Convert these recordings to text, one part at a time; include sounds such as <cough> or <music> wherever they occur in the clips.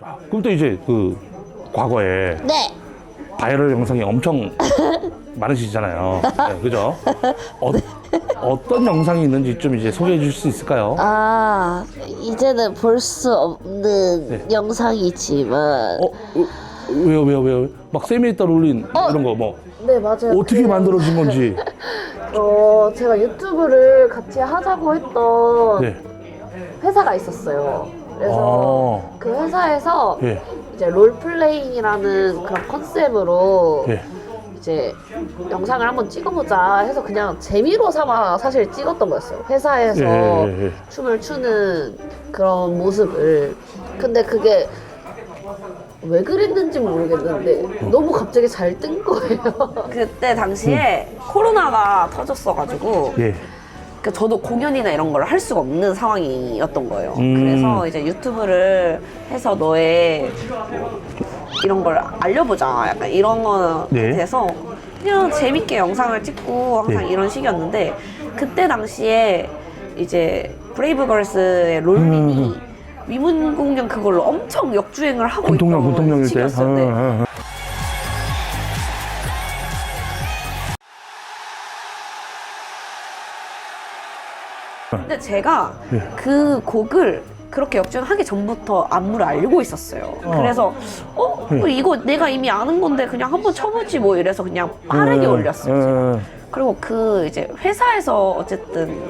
아, 그럼 또 이제 그 과거에 네. 바이럴 영상이 엄청 <laughs> 많으시잖아요. 네, 그죠? 어, 어떤 영상이 있는지 좀 이제 소개해 주실 수 있을까요? 아, 이제는 볼 수 없는 네. 영상이지만. 어, 어, 왜요, 왜요, 왜요? 막 세미에 따라 올린 이런 거 뭐 네 맞아요. 어떻게 그, 만들어진 건지. <laughs> 어 제가 유튜브를 같이 하자고 했던 네. 회사가 있었어요. 그래서 어, 그 회사에서 예, 이제 롤플레잉이라는 그런 컨셉으로 예. 이제 영상을 한번 찍어보자 해서 그냥 재미로 삼아 사실 찍었던 거였어요. 회사에서 예, 예, 예. 춤을 추는 그런 모습을. 근데 그게 왜 그랬는지 모르겠는데 너무 갑자기 잘 뜬 거예요. 그때 당시에 코로나가 터졌어가지고 예. 그 저도 공연이나 이런 걸 할 수가 없는 상황이었던 거예요. 음. 그래서 이제 유튜브를 해서 너의 뭐 이런 걸 알려보자. 약간 이런 거에 네. 대해서 그냥 재밌게 영상을 찍고 항상 네. 이런 식이었는데 그때 당시에 이제 브레이브걸스의 롤린이 음. 위문 공연 그걸로 엄청 역주행을 하고 군통령, 있던 군통령일 때. 시기였어요. 어. 근데 제가 예. 그 곡을 그렇게 역주행하기 전부터 안무를 알고 있었어요. 어. 그래서 어 예. 이거 내가 이미 아는 건데 그냥 한번 쳐보지 뭐 이래서 그냥 빠르게 어, 올렸어요. 어, 그리고 그 이제 회사에서 어쨌든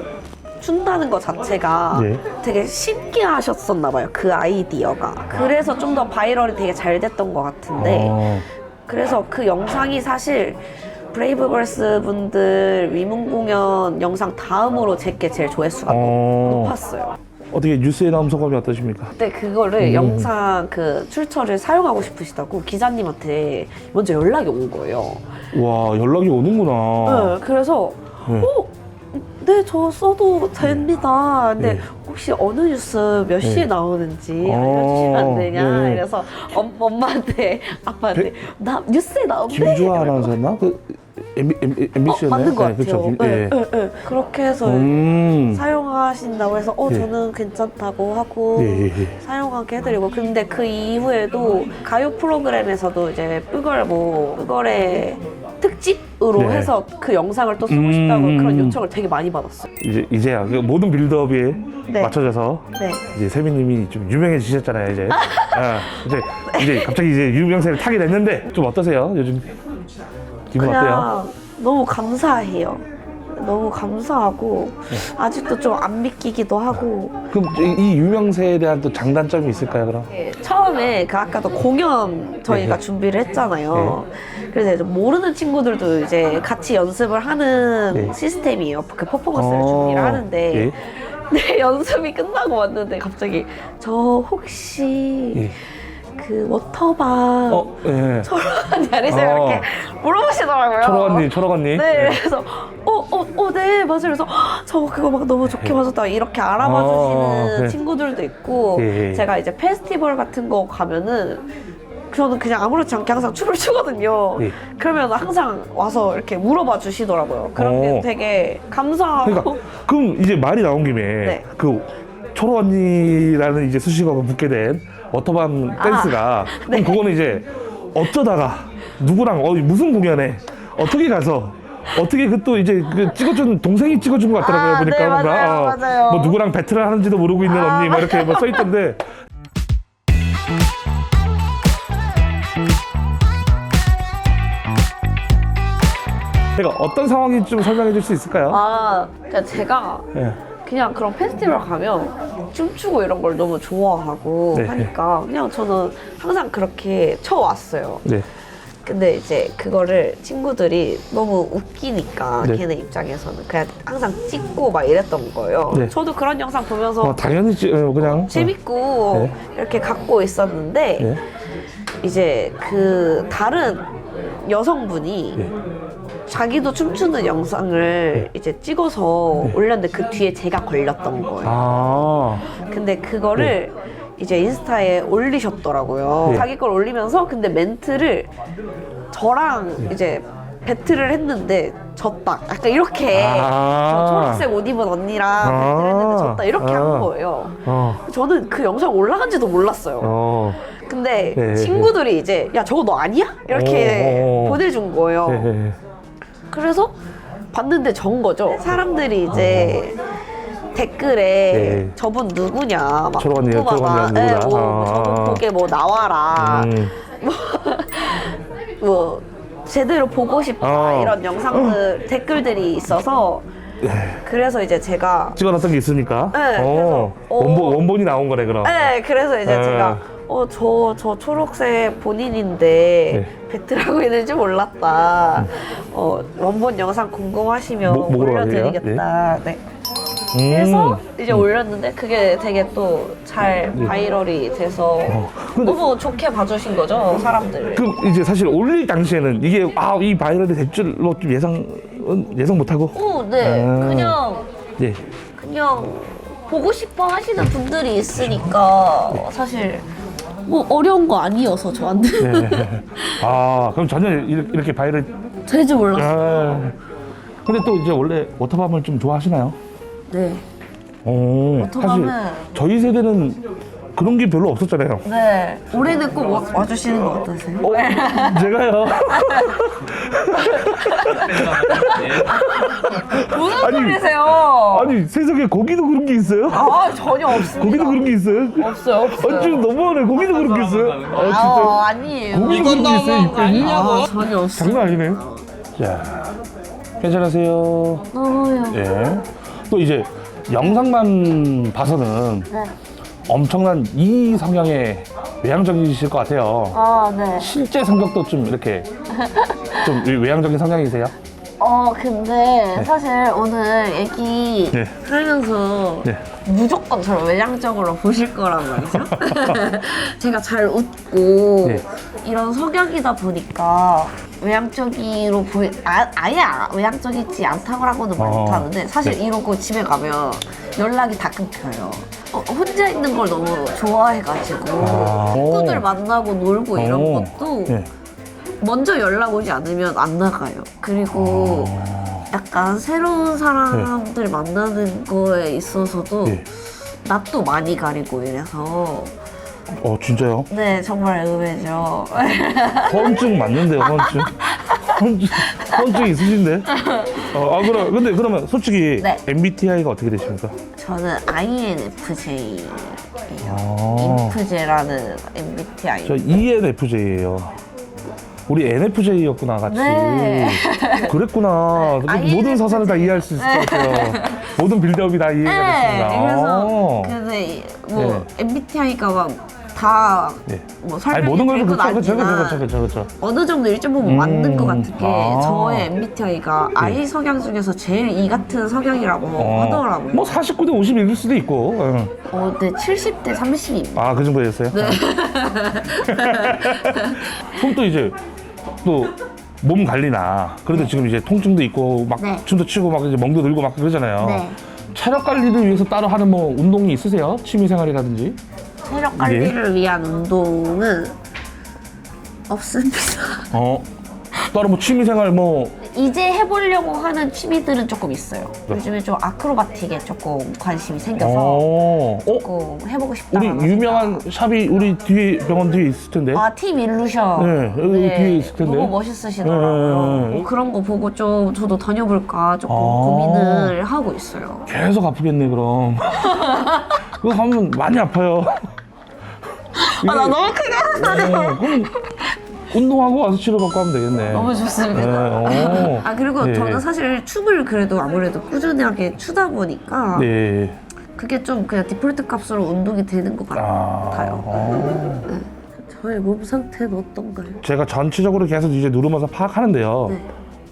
춘다는 것 자체가 네. 되게 신기하셨었나 봐요. 그 아이디어가. 그래서 좀 더 바이럴이 되게 잘 됐던 것 같은데 어. 그래서 그 영상이 사실 브레이브걸스 분들 위문 공연 영상 다음으로 제게 제일 조회수가 어. 높았어요. 어떻게 뉴스에 나온 소감이 어떠십니까? 그때 그거를 음. 영상 그 출처를 사용하고 싶으시다고 기자님한테 먼저 연락이 온 거예요. 와, 연락이 오는구나. 네, 그래서 네. 어? 네, 저 써도 됩니다. 근데 네. 혹시 어느 뉴스 몇 시에 네. 나오는지 어, 알려주시면 안 되냐? 네. 이래서 엄, 엄마한테, 아빠한테 나 뉴스에 나온대. 김주아 아나운서였나? 그 MB, MBC였나요? 어, 맞는 것 같아요. 그렇죠. 네, 예. 네, 네. 그렇게 해서 음. 사용하신다고 해서 어 예. 저는 괜찮다고 하고 예, 예, 예. 사용하게 해드리고 근데 그 이후에도 가요 프로그램에서도 이제 뿌걸 뭐 뿌걸의 특집으로 네. 해서 그 영상을 또 쓰고 싶다고 음. 그런 요청을 되게 많이 받았어요. 이제 이제야 그 모든 빌드업에 네. 맞춰져서 네. 이제 세미님이 좀 유명해지셨잖아요 이제. <laughs> 아, 이제 이제 갑자기 이제 유명세를 타게 됐는데 좀 어떠세요 요즘 기분 어때요? 그냥 너무 감사해요. 너무 감사하고 네. 아직도 좀 안 믿기기도 하고 그럼 이, 이 유명세에 대한 또 장단점이 있을까요 그럼? 처음에 그 아까도 공연 저희가 네. 준비를 했잖아요. 그래서 이제 모르는 친구들도 이제 같이 연습을 하는 네. 시스템이에요. 그 퍼포먼스를 어, 준비를 하는데 예. 네, <laughs> 연습이 끝나고 왔는데 갑자기 저 혹시 예. 그 워터밤 어, 예. 초록언니 아니세요? 어. 이렇게 물어보시더라고요. 초록언니, 초록언니. 네, 그래서 어, 어, 어, 네, 맞아요. 그래서 "헉, 저 그거 막 너무 좋게 봐줬다. 이렇게 알아봐 어, 주시는 네. 친구들도 있고, 예, 예. 제가 이제 페스티벌 같은 거 가면은 저는 그냥 아무렇지 않게 항상 춤을 추거든요. 예. 그러면 항상 와서 이렇게 물어봐 주시더라고요. 그런 게 어. 되게 감사하고. 그러니까 그럼 이제 말이 나온 김에 네. 그 초록 언니라는 이제 수식어가 붙게 된 워터밤 댄스가 <laughs> 네. 그럼 그거는 이제 어쩌다가 누구랑 어, 무슨 공연에 어떻게 가서 어떻게 그 또 이제 그 찍어준 동생이 찍어준 것 같더라고요 아, 보니까 네, 뭔가. 맞아요, 어, 맞아요. 뭐 누구랑 배틀을 하는지도 모르고 있는 아, 언니 뭐 이렇게 뭐 써 있던데 그러니까 어떤 상황인지 좀 설명해 줄 수 있을까요? 아, 그러니까 제가 예. 그냥 그런 페스티벌 가면 춤추고 이런 걸 너무 좋아하고 네. 하니까 그냥 저는 항상 그렇게 쳐왔어요. 네. 근데 이제 그거를 친구들이 너무 웃기니까 네. 걔네 입장에서는 그냥 항상 찍고 막 이랬던 거예요. 네. 저도 그런 영상 보면서 어, 당연히 찌- 어, 그냥 재밌고 네. 이렇게 갖고 있었는데 네. 이제 그 다른 여성분이 네. 자기도 춤추는 영상을 이제 찍어서 올렸는데 그 뒤에 제가 걸렸던 거예요. 아. 근데 그거를 이제 인스타에 올리셨더라고요. 네. 자기 걸 올리면서 근데 멘트를 저랑 이제 배틀을 했는데 졌다. 약간 이렇게 아. 저 초록색 옷 입은 언니랑 아. 배틀했는데 졌다. 이렇게 아. 한 거예요. 어. 저는 그 영상 올라간지도 몰랐어요. 어. 근데 네. 친구들이 이제 야 저거 너 아니야? 이렇게 오. 보내준 거예요. 네. 그래서 봤는데 전 거죠. 사람들이 이제 댓글에 네. 저분 누구냐 막 저런 궁금하다. 저런 언니가 네, 누구다. 뭐, 아. 저분 보게 뭐 나와라. 음. 뭐 제대로 보고 싶다 어. 이런 영상들 댓글들이 있어서 그래서 이제 제가 찍어놨던 게 있으니까. 네, 어. 그래서, 어. 원본, 원본이 나온 거네, 그럼. 네 그래서 이제 네. 제가 어 저 저 초록색 본인인데 네. 배틀하고 있는 줄 몰랐다 어 원본 영상 궁금하시면 뭐- 올려드리겠다 네. 음. 그래서 이제 올렸는데 그게 되게 또 잘 바이럴이 돼서 네. 어. 근데- 너무 좋게 봐주신 거죠 사람들 그럼 이제 사실 올릴 당시에는 이게 아 이 바이럴이 될 줄로 좀 예상 예상 못하고 오 네 아. 그냥 예 그냥 보고 싶어 하시는 분들이 있으니까 사실 뭐 어려운 거 아니어서 저한테 네. 아 그럼 전혀 이렇게, 이렇게 바이럴 되지 몰랐어요. 아 근데 또 이제 원래 워터밤을 좀 좋아하시나요? 네. 어 사실 워터밤은- 저희 세대는 그런 게 별로 없었잖아요. 네. 올해는 꼭 와, 와주시는 거 어떠세요? 어, 제가요. <laughs> 무슨 아니, 소리세요? 아니 세상에 거기도 그런 게 있어요? 아, 전혀 없습니다. 거기도 그런 게 있어요? 없어요, 없어요. 아, 좀 너무하네. 거기도 그런 게 있어요? 아, 진짜. 아, 아니에요. 거기도 그런 게 있어요? 아, 전혀 없어요. 장난 아니네. 자, 괜찮으세요? 너무요. 예. 또 이제 영상만 봐서는 네. 엄청난 이 성향의 외향적이실 것 같아요. 아, 네. 실제 성격도 좀 이렇게 <laughs> 좀 외향적인 성향이세요? 어, 근데 사실 오늘 애기 네. 하면서 네. 무조건 저를 외향적으로 <laughs> 보실 거란 말이죠. <laughs> 제가 잘 웃고 네. 이런 성향이다 보니까 외향적으로 보이 아, 아예 아- 외향적이지 않다고라고는 말 어. 못하는데 사실 네. 이러고 집에 가면 연락이 다 끊겨요. 어, 혼자 있는 걸 너무 좋아해가지고 아. 친구들 만나고 놀고 이런 오. 것도 네. 먼저 연락 오지 않으면 안 나가요. 그리고 약간 새로운 사람들 만나는 거에 있어서도 네. 낯도 많이 가리고 이래서 어, 진짜요? 네 정말 의외죠. <laughs> 허언증 맞는데요, 허언증? 허언증, 허언증 있으신데? 어, 아, 그럼, 근데 그러면 솔직히 네. MBTI가 어떻게 되십니까? 저는 INFJ예요. 아. 인프제라는 MBTI. 저 ENFJ예요. 우리 NFJ였구나 같이. 네. 그랬구나. INFJ. 모든 서사를 다 이해할 수 있을 것 같아요. <laughs> 모든 빌드업이 다 이해가 네. 됐습니다. 그래서 어. 근데 뭐 네. MBTI가 막다뭐 네. 아니 설명이 모든 걸 될건 그렇죠, 그렇죠, 아니지만 그렇죠, 그렇죠, 그렇죠. 어느 정도 일정 부분 음. 맞는 것 같은 게 아. 저의 MBTI가 I 성향 중에서 제일 E 같은 성향이라고 어. 하더라고요. 뭐 49대 51일 수도 있고. 응. 어, 네, 70대 30입니다. 아, 그 정도였어요? 네. <laughs> 그럼 또 이제 또 몸 관리나 그래도 지금 이제 통증도 있고 막 네. 춤도 추고 막 이제 멍도 들고 막 그러잖아요. 네. 체력 관리를 위해서 따로 하는 뭐 운동이 있으세요? 취미 생활이라든지? 체력 관리를 위한 운동은 없습니다. 어. 따로 뭐 취미 생활 뭐 이제 해보려고 하는 취미들은 조금 있어요. 네. 요즘에 좀 아크로바틱에 조금 관심이 생겨서 어. 어? 조금 해보고 싶다. 우리 유명한 샵이 우리 뒤에 병원 뒤에 있을 텐데. 아, 팀 일루션. 네, 여기 뒤에 있을 텐데. 너무 멋있으시더라고요. 네, 네, 네. 뭐 그런 거 보고 좀 저도 다녀볼까 조금 아. 고민을 하고 있어요. 계속 아프겠네 그럼. <laughs> 그거 하면 많이 아파요. 아, 나 너무 크게 어, 그럼 운동하고 와서 치료받고 하면 되겠네. 너무 좋습니다. 네, 어. 아 그리고 네. 저는 사실 춤을 그래도 아무래도 꾸준하게 추다 보니까 네. 그게 좀 그냥 디폴트 값으로 운동이 되는 것 아, 같아요. 어. 저의 몸 상태는 어떤가요? 제가 전체적으로 계속 이제 누르면서 파악하는데요. 네.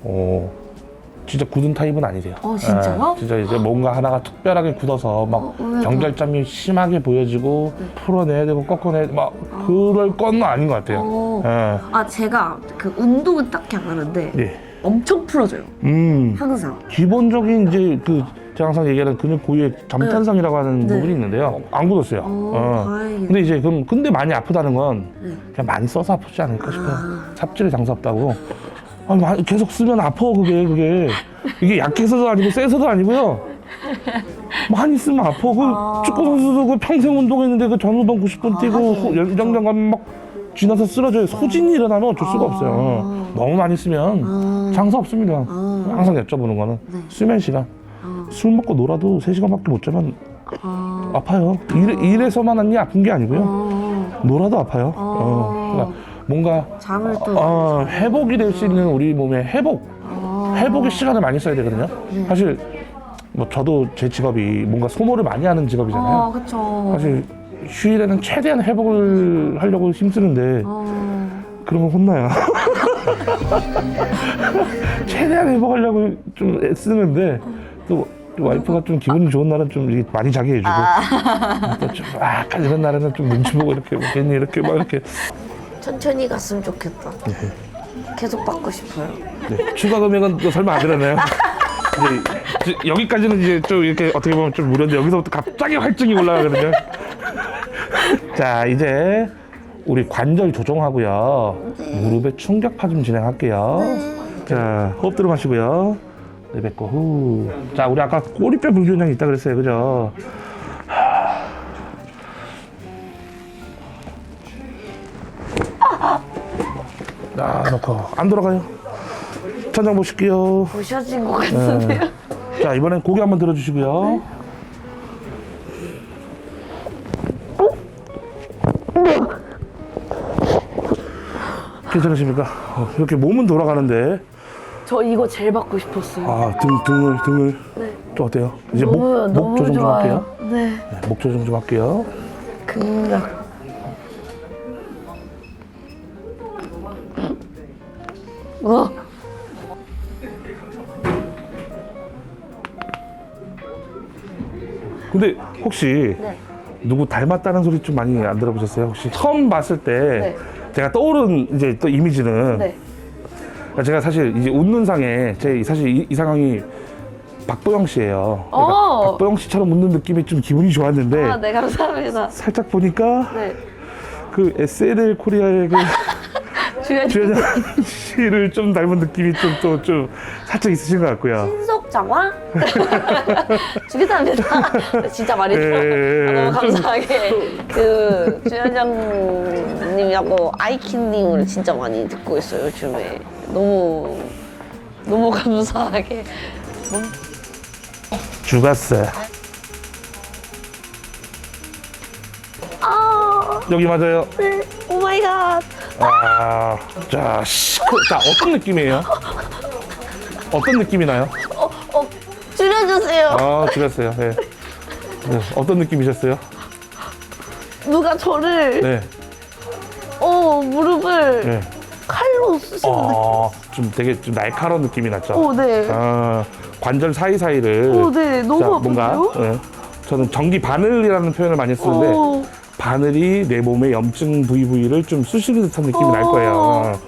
어, 진짜 굳은 타입은 아니세요. 어, 진짜요? 예, 진짜 이제 뭔가 하나가 특별하게 굳어서 막 어, 왜요? 경결점이 심하게 보여지고 풀어내야 되고 꺾어내야 되고 막 그럴 건 아닌 것 같아요. 어. 예. 아 제가 그 운동은 딱히 안 하는데 예. 엄청 풀어져요. 음. 항상. 기본적인 이제 그 제가 항상 얘기하는 근육 고유의 잠탄성이라고 하는 네. 부분이 있는데요. 안 굳었어요. 어, 다행이네. 근데 이제 그럼 근데 많이 아프다는 건 네. 그냥 많이 써서 아프지 않을까 싶어요. 아. 삽질에 장사 없다고. 아, 마- 계속 쓰면 아파 그게 그게 이게 약해서도 아니고 세서도 아니고요. 많이 쓰면 아파. 그 축구 선수도 그 평생 운동했는데 그 전후반 90분 뛰고 호- 연장전 가면 막 지나서 쓰러져요. 소진이 일어나면 어쩔 수가 없어요. 너무 많이 쓰면 장사 없습니다. 항상 여쭤보는 거는 수면 시간. 술 먹고 놀아도 3시간밖에 못 자면 아파요. 일, 일에서만 한게 아픈 게 아니고요. 놀아도 아파요. 어, 그러니까 뭔가 잠을 또 어, 회복이 될 수 있는 우리 몸의 회복, 회복의 시간을 많이 써야 되거든요. 사실 뭐 저도 제 직업이 뭔가 소모를 많이 하는 직업이잖아요. 어, 그쵸. 사실 휴일에는 최대한 회복을 하려고 힘쓰는데 어, 그러면 혼나요. <laughs> 최대한 회복하려고 좀 애쓰는데 또 와이프가 좀 기분이 좋은 날은 좀 이렇게 많이 자게 해주고 또좀 약간 이런 날에는 좀 눈치 보고 이렇게 뭐 괜히 이렇게 막 이렇게 천천히 갔으면 좋겠다. 네. 계속 받고 싶어요. 네, 추가 금액은 또 설마 안 드렸나요? <laughs> 이제 지- 여기까지는 이제 좀 이렇게 어떻게 보면 좀 무료인데 여기서부터 갑자기 활증이 올라가거든요. <laughs> 자 이제 우리 관절 조정하고요. 무릎에 충격 파 좀 진행할게요. 자 호흡 들어 마시고요. 내뱉고 후. 자 우리 아까 꼬리뼈 불균형이 있다 그랬어요, 그죠? 안 돌아가요. 천장 보실게요. 부셔진 것 같은데요? 자 이번엔 고개 한번 들어주시고요. 괜찮으십니까? 어, 이렇게 몸은 돌아가는데 저 이거 제일 받고 싶었어요. 아 등 등을 등을 좀 어때요? 이제 목, 너무 목 너무 조정 좀 할게요. 좋아요. 네. 네, 목 조정 좀 할게요. 근력. 근데 혹시 네. 누구 닮았다는 소리 좀 많이 안 들어보셨어요? 혹시 처음 봤을 때 네. 제가 떠오른 이제 또 이미지는 네. 그러니까 제가 사실 이제 웃는 상에 제 사실 이, 이 상황이 박보영 씨예요. 그러니까 어. 박보영 씨처럼 웃는 느낌이 좀 기분이 좋았는데 아, 네, 감사합니다. 살짝 보니까 네. 그 SNL 코리아의 그 <laughs> 주연 씨를 좀 닮은 느낌이 좀 또좀 살짝 있으신 것 같고요. 신속 장화? 주기사입니다. <laughs> 진짜 많이 예, 예. 예. 아, 너무 감사하게 그 주연장님하고 아이킨님을 진짜 많이 듣고 있어요 요즘에. 너무 너무 감사하게. 죽었어. 아, 여기 맞아요. 네. 오 마이 갓. 아, 자, 시크, 자 어떤 느낌이에요? 어떤 느낌이 나요? 어, 어, 줄여주세요. 아, 죽었어요. 네. 네, 어떤 느낌이셨어요? 누가 저를 네, 어 무릎을 네. 칼로 쑤시는 느낌. 어, 좀 되게 좀 날카로운 느낌이 났죠. 오, 네. 아, 관절 사이사이를 오, 네. 너무 자, 뭔가 아픈데요? 예, 저는 전기 바늘이라는 표현을 많이 쓰는데 오. 바늘이 내 몸의 염증 부위 부위를 좀 쑤시는 듯한 느낌이 날 거예요.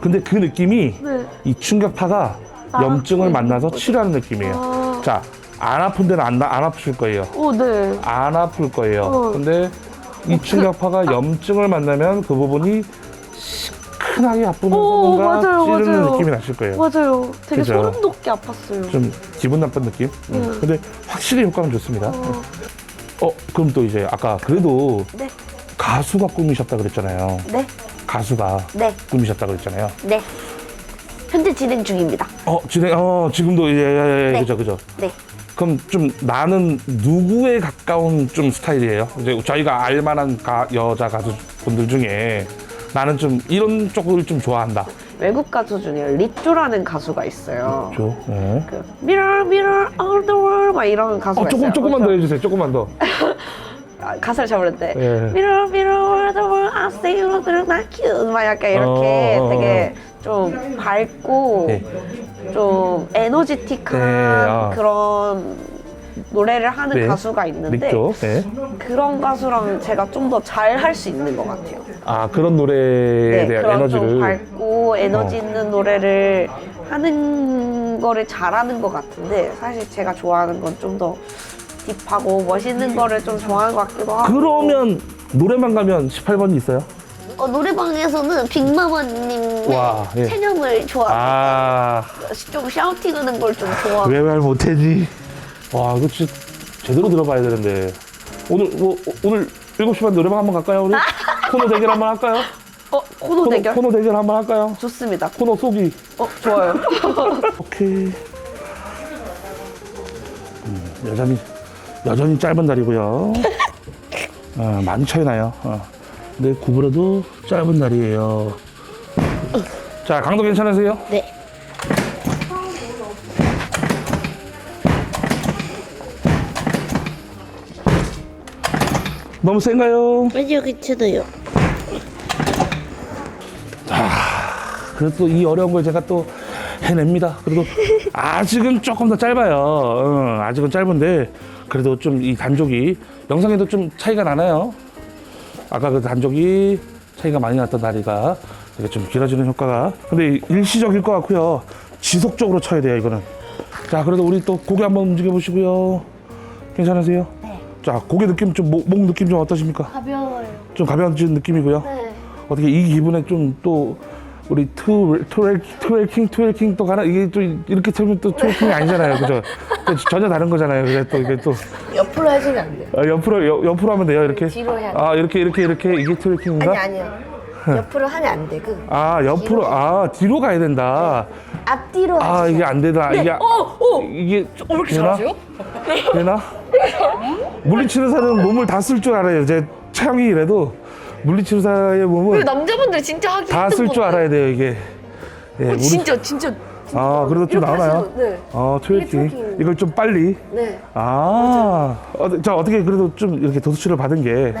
근데 그 느낌이 네. 이 충격파가 염증을 만나서 치료하는 느낌이에요. 아. 자, 안 아픈 데는 안, 안 아프실 거예요. 오, 네. 안 아플 거예요. 어. 근데 이 충격파가 염증을 만나면 그 부분이 시큰하게 아프면서 오, 뭔가 맞아요, 찌르는 맞아요. 느낌이 나실 거예요. 맞아요. 되게 그죠? 소름 돋게 아팠어요. 좀 기분 나쁜 느낌? 음. 근데 확실히 효과는 좋습니다. 어, 그럼 또 이제 아까 그래도 네. 가수가 꿈이셨다 그랬잖아요. 네. 가수가 네. 꿈이셨다 그랬잖아요. 네. 현재 진행 중입니다. 어, 진행, 어, 지금도, 예, 예, 예, 네. 그죠, 그죠. 네. 그럼 좀 나는 누구에 가까운 좀 스타일이에요? 이제 저희가 알만한 가, 여자 가수분들 중에 나는 좀 이런 쪽을 좀 좋아한다. 외국 가수 중에 리조라는 가수가 있어요. 죠 예. 그 Mirror, Mirror, all the world 막 이런 가수가 어, 조금, 있어요. 조금만 더 해주세요. 조금만 더. <laughs> 아, 가사를 잘 모르는데 예. Mirror, Mirror, all the I see you 막 약간 이렇게 어, 어, 어. 되게 좀 밝고 네. 좀 에너지틱한 네, 아. 그런 노래를 하는 네. 가수가 있는데. 예. 그런 가수랑 제가 좀 더 잘 할 수 있는 것 같아요. 아, 그런 노래에 네, 대한 그런 좀 에너지를. 밝고 에너지 어. 있는 노래를 하는 거를 잘하는 것 같은데 사실 제가 좋아하는 건 좀 더 딥하고 멋있는 거를 좀 좋아하는 것 같기도 하고 그러면 노래만 가면 18번이 있어요? 어, 노래방에서는 빅마마님 와, 예. 체념을 좋아. 아, 좀 샤우팅하는 걸 좀 좋아. 왜말 못했니? 와, 이거 진짜 제대로 들어봐야 되는데. 오늘, 뭐, 오늘 7시 반 노래방 한번 갈까요, 우리? <laughs> 코너 대결 한번 할까요? 어 코너 코너, 대결 코너 대결 한번 할까요? 좋습니다. 코너 쏘기. 어 좋아요. <laughs> 오케이. 음, 여전히, 여전히 짧은 다리고요. <laughs> 어, 많이 차이 나요. 어. 근데 구부려도 짧은 다리예요. 자, 강도 괜찮으세요? 네. 너무 센가요? 아니요, 괜찮아요. 그래도 또이 어려운 걸 제가 또 해냅니다. 그래도 아직은 조금 더 짧아요. 어, 아직은 짧은데 그래도 좀 이 단족이 영상에도 좀 차이가 나나요? 아까 그 단족이 차이가 많이 났던 다리가 이렇게 좀 길어지는 효과가 근데 일시적일 것 같고요. 지속적으로 쳐야 돼요 이거는. 자 그래도 우리 또 고개 한번 움직여 보시고요. 괜찮으세요? 네. 자 고개 느낌 좀 목 느낌 좀 어떠십니까? 가벼워요. 좀 가벼워진 느낌이고요. 네. 어떻게 이 기분에 좀 또 우리 투 투웰 투웰킹 투웰킹 또 가나 이게 또 이렇게 틀면 또 투웰킹이 아니잖아요, 그죠? 또 전혀 다른 거잖아요. 그게 또 이게 또 옆으로 해주면 안 돼요. 아, 옆으로 옆, 옆으로 하면 돼요, 이렇게. 뒤로 해야 돼. 아 이렇게 이렇게 이렇게 이게 투웰킹인가? 아니 아니요. 옆으로 하면 안 되고 아 옆으로 아 뒤로 가야 된다. 앞뒤로 아 하시면 이게 안 되다. 이게 이게 되나? 되나? 물리치료사는 몸을 다 쓸 줄 알아요. 제 체형이 이래도 물리치료사의 몸을 남자분들 진짜 하기 다 쓸 줄 알아야 돼요 이게. 예, 우리- 진짜 진짜 아 그래도 좀 이렇게 나오나요? 하시면, 네. 어 트웨킹 트웨킹. 이걸 좀 빨리 네. 아 어, 자 어떻게 그래도 좀 이렇게 도수치를 받은 게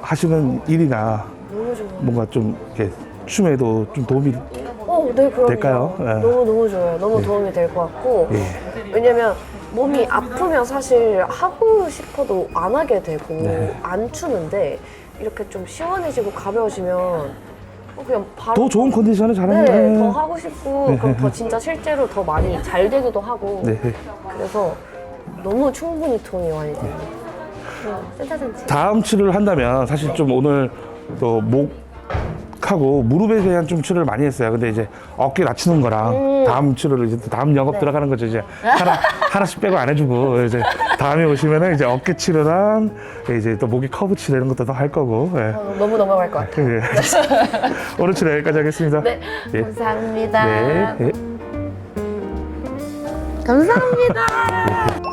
하시는 일이나 너무 좋아요. 뭔가 좀 이렇게 춤에도 좀 도움이 어, 네, 그럼요. 될까요? 네. 너무 너무 좋아요. 너무 도움이 될 것 같고 예. 왜냐면 몸이 아프면 사실 하고 싶어도 안 하게 되고 네. 안 추는데 이렇게 좀 시원해지고 가벼워지면 어, 그냥 바로 더 좋은 컨디션을 네, 잘하는 더 하고 싶고 그럼 더 진짜 실제로 더 많이 잘 되기도 하고 네. 그래서 너무 충분히 도움이 많이 돼요. 센터센치. 다음 치료를 한다면 사실 좀 오늘 또 목 하고 무릎에 대한 좀 치료를 많이 했어요. 근데 이제 어깨 낮추는 거랑 다음 치료를 이제 또 다음 영업 들어가는 거죠. 이제 <laughs> 하나 하나씩 빼고 안 해주고 이제 다음에 오시면은 이제 어깨 치료랑 이제 또 목이 커브 치료 이런 것도 더 할 거고. 예. 너무 넘어갈 것 같아요. 예. <laughs> 오늘 치료 여기까지 하겠습니다. 네, 예. 감사합니다. 네. 예. 감사합니다.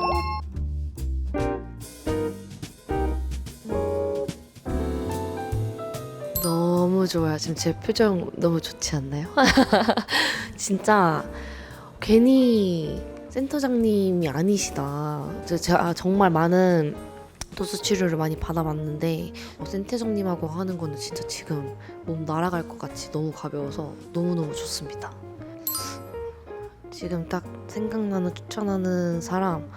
좋아요. 지금 제 표정 너무 좋지 않나요? <laughs> 진짜 괜히 센터장님이 아니시다. 저- 제가 정말 많은 도수 치료를 많이 받아봤는데 어, 센터장님하고 하는 거는 진짜 지금 몸 날아갈 것 같이 너무 가벼워서 너무너무 좋습니다. 지금 딱 생각나는 추천하는 사람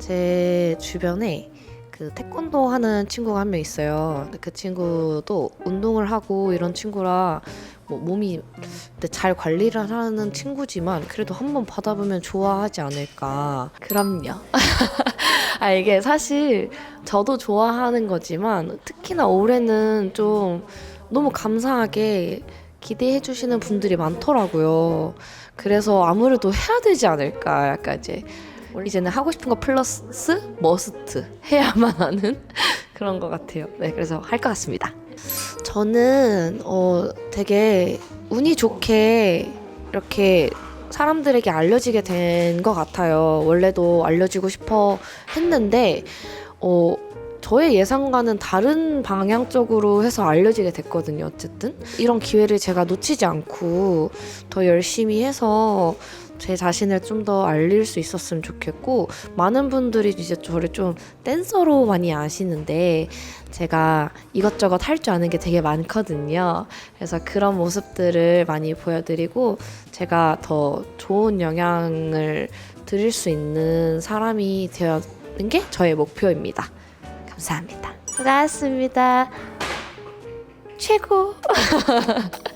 제 주변에 그 태권도 하는 친구가 한 명 있어요. 그 친구도 운동을 하고 이런 친구라 뭐 몸이 잘 관리를 하는 친구지만 그래도 한번 받아보면 좋아하지 않을까. 그럼요. <laughs> 아 이게 사실 저도 좋아하는 거지만 특히나 올해는 좀 너무 감사하게 기대해 주시는 분들이 많더라고요. 그래서 아무래도 해야 되지 않을까. 약간 이제 이제는 하고 싶은 거 플러스 머스트 해야만 하는 <laughs> 그런 것 같아요. 네, 그래서 할 것 같습니다. 저는 어 되게 운이 좋게 이렇게 사람들에게 알려지게 된 것 같아요. 원래도 알려지고 싶어 했는데 어 저의 예상과는 다른 방향 쪽으로 해서 알려지게 됐거든요. 어쨌든 이런 기회를 제가 놓치지 않고 더 열심히 해서 제 자신을 좀 더 알릴 수 있었으면 좋겠고 많은 분들이 이제 저를 좀 댄서로 많이 아시는데 제가 이것저것 할 줄 아는 게 되게 많거든요. 그래서 그런 모습들을 많이 보여드리고 제가 더 좋은 영향을 드릴 수 있는 사람이 되는 게 저의 목표입니다. 감사합니다. 수고하셨습니다. 최고. <laughs>